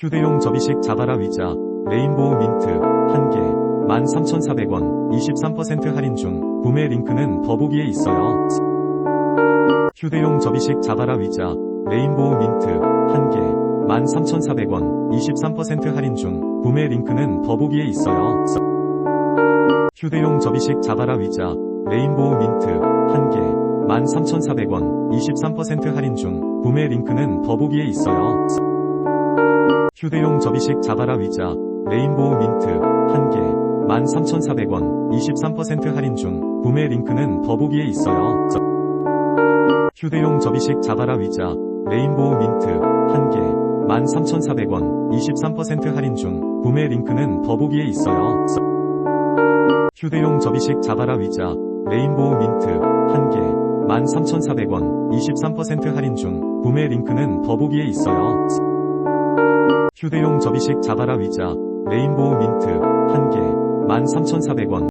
휴대용 접이식 자바라 의자 레인보우 민트 1개 13,400원 23% 할인 중 구매 링크는 더보기에 있어요. 휴대용 접이식 자바라 의자 레인보우 민트 1개 13,400원 23% 할인 중 구매 링크는 더보기에 있어요. 휴대용 접이식 자바라 의자 레인보우 민트 1개 13,400원 23% 할인 중 구매 링크는 더보기에 있어요. 휴대용 접이식 자바라 의자 레인보우 민트 1개 13,400원 23% 할인 중 구매 링크는 더보기에 있어요. 휴대용 접이식 자바라 의자 레인보우 민트 1개 13,400원 23% 할인 중 구매 링크는 더보기에 있어요. 휴대용 접이식 자바라 의자 레인보우 민트 1개 13,400원 23% 할인 중 구매 링크는 더보기에 있어요. 휴대용 접이식 자바라 의자 레인보우 민트 1개 13,400원